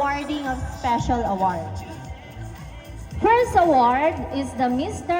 awarding of special awards. First award is the Mr.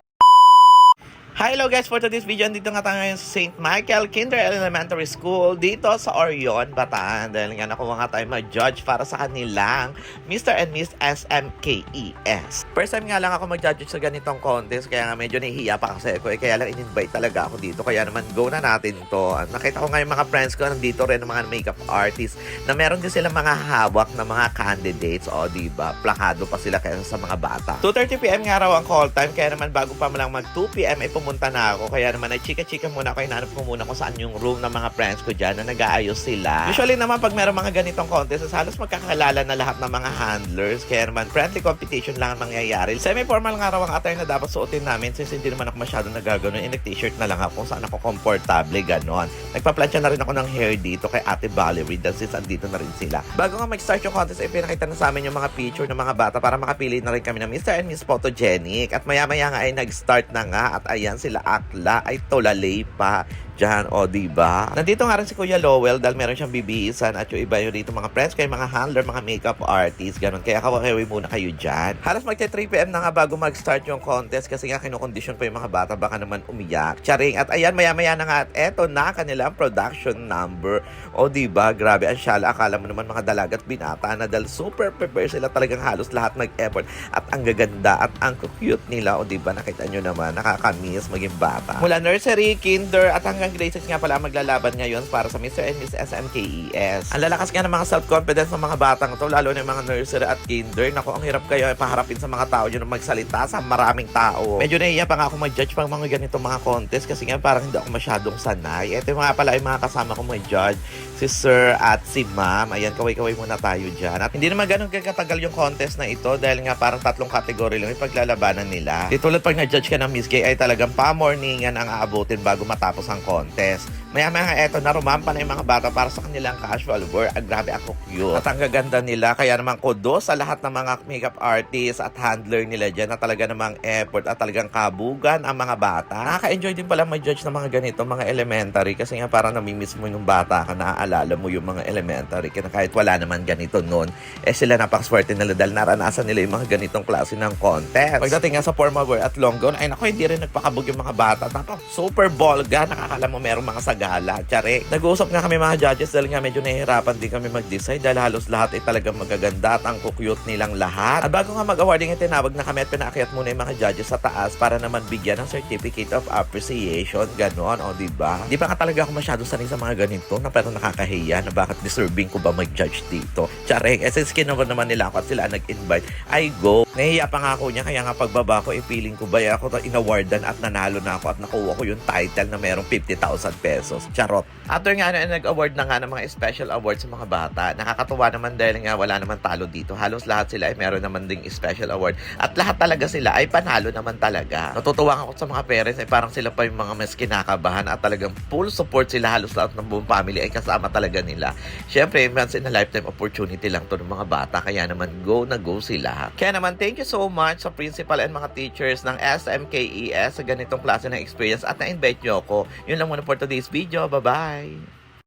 Hello guys! For today's video, dito nga tayo ngayon sa St. Michael Kinder Elementary School dito sa Orion, Bataan. Dahil nga nakuha nga tayo mag-judge para sa kanilang Mr. and Miss SMKES. First time nga lang ako mag-judge sa ganitong contest, kaya nga medyo nahihiya pa kasi ako. Eh, kaya lang in-invite talaga ako dito. Kaya naman go na natin to. Nakita ko nga yung mga friends ko nandito rin mga makeup artists na meron din sila mga hawak na mga candidates. O, di ba? Plakado pa sila kaysa sa mga bata. 2.30pm nga raw ang call time, kaya naman bago pa lang mag 2pm ay pumunta na ako. Kaya naman ay chika-chika muna ako, hinanap ko muna kung saan yung room ng mga friends ko dyan na nag-aayos sila. Usually naman pag meron mga ganitong contest, halos magkakalala na lahat ng mga handlers. Kaya naman friendly competition lang ang mangyayari. Semi-formal nga raw ang attire na dapat suotin namin since hindi naman ako masyado nagagano. In t-shirt na lang ako kung saan ako komportable, ganon. Nagpa-plancha na rin ako ng hair dito kay Ate Valerie dahil since andito na rin sila. Bago nga mag-start yung contest, ay pinakita na sa amin yung mga picture ng mga bata para makapili na rin kami ng Mr. and Miss Photogenic. At maya-maya nga ay nag-start na nga at ayan sila Akla. Ay tulalay pa dyan, o diba? Nandito nga rin si Kuya Lowell dahil meron siyang bibihisan at yung iba yung dito mga friends kayo, mga handler, mga makeup artists, ganun. Kaya kawakiwi muna kayo dyan. Halos magta 3pm na nga bago mag-start yung contest kasi nga kinukondisyon pa yung mga bata baka naman umiyak. Charing. At ayan, maya-maya na nga at eto na kanilang production number. O diba? Grabe, ang syala. Akala mo naman mga dalagat binata na dahil super prepare sila talagang halos lahat nag-effort at ang gaganda at ang cute nila. O diba? Nakita nyo naman, nakakamiss maging bata. Mula nursery, kinder, at hanggang grade 6 nga pala ang maglalaban ngayon para sa Mr. and Miss SMKES. Ang lalakas nga ng mga self-confidence ng mga batang to, lalo na yung mga nursery at kinder. Naku, ang hirap kayo paharapin sa mga tao yun magsalita sa maraming tao. Medyo nahiya pa nga ako mag-judge pang mga ganito mga contest kasi nga parang hindi ako masyadong sanay. Ito yung mga pala yung mga kasama ko mag-judge, si Sir at si Ma'am. Ayan, kaway-kaway muna tayo dyan. At hindi naman ganun katagal yung contest na ito dahil nga parang tatlong kategory lang yung paglalabanan nila. Di tulad pag na-judge ka ng Miss Gay ay talagang pa-morningan ang aabutin bago matapos ang contest. contest. Maya-maya nga eto na rumampa na yung mga bata para sa kanilang casual wear. Ang grabe ako cute. At ang gaganda nila. Kaya naman kudo sa lahat ng mga makeup artists at handler nila dyan na talaga namang effort at talagang kabugan ang mga bata. Nakaka-enjoy din pala mag-judge ng mga ganito, mga elementary. Kasi nga parang namimiss mo yung bata ka, naaalala mo yung mga elementary. Kaya kahit wala naman ganito noon, eh sila napakaswerte nila dahil naranasan nila yung mga ganitong klase ng contest. Pagdating nga sa formal wear at long gown, ay naku, hindi rin nagpakabog yung mga bata. Tapos super bolga, nakakala mo merong mga sagala. Tsare, nag-uusap nga kami mga judges dahil nga medyo nahihirapan din kami mag-decide dahil halos lahat ay talagang magaganda at ang kukyut nilang lahat. At bago nga mag-awarding, ay tinawag na kami at pinaakyat muna yung mga judges sa taas para naman bigyan ng certificate of appreciation. Ganon, o diba? Di ba nga talaga ako masyado sanay sa mga ganito na pero nakakahiya na bakit deserving ko ba mag-judge dito. Tsare, eh since kinawag naman nila ako at sila nag-invite, I go. Nahiya pa nga ako niya kaya nga pagbaba ko, i-feeling ko ba eh, ako inawardan at nanalo na ako at nakuha ko yung title na merong 50,000 pesos. Charot. After nga na nag-award na nga ng mga special awards sa mga bata, nakakatuwa naman dahil nga wala naman talo dito. Halos lahat sila ay meron naman ding special award. At lahat talaga sila ay panalo naman talaga. Natutuwa ako sa mga parents ay parang sila pa yung mga mas kinakabahan at talagang full support sila. Halos lahat ng buong family ay kasama talaga nila. Siyempre, once in a lifetime opportunity lang to ng mga bata. Kaya naman go na go sila. Kaya naman, thank you so much sa principal and mga teachers ng SMKES E sa ganitong klase ng experience at na-invite nyo ako. Yun lang muna for today's video. Bye-bye!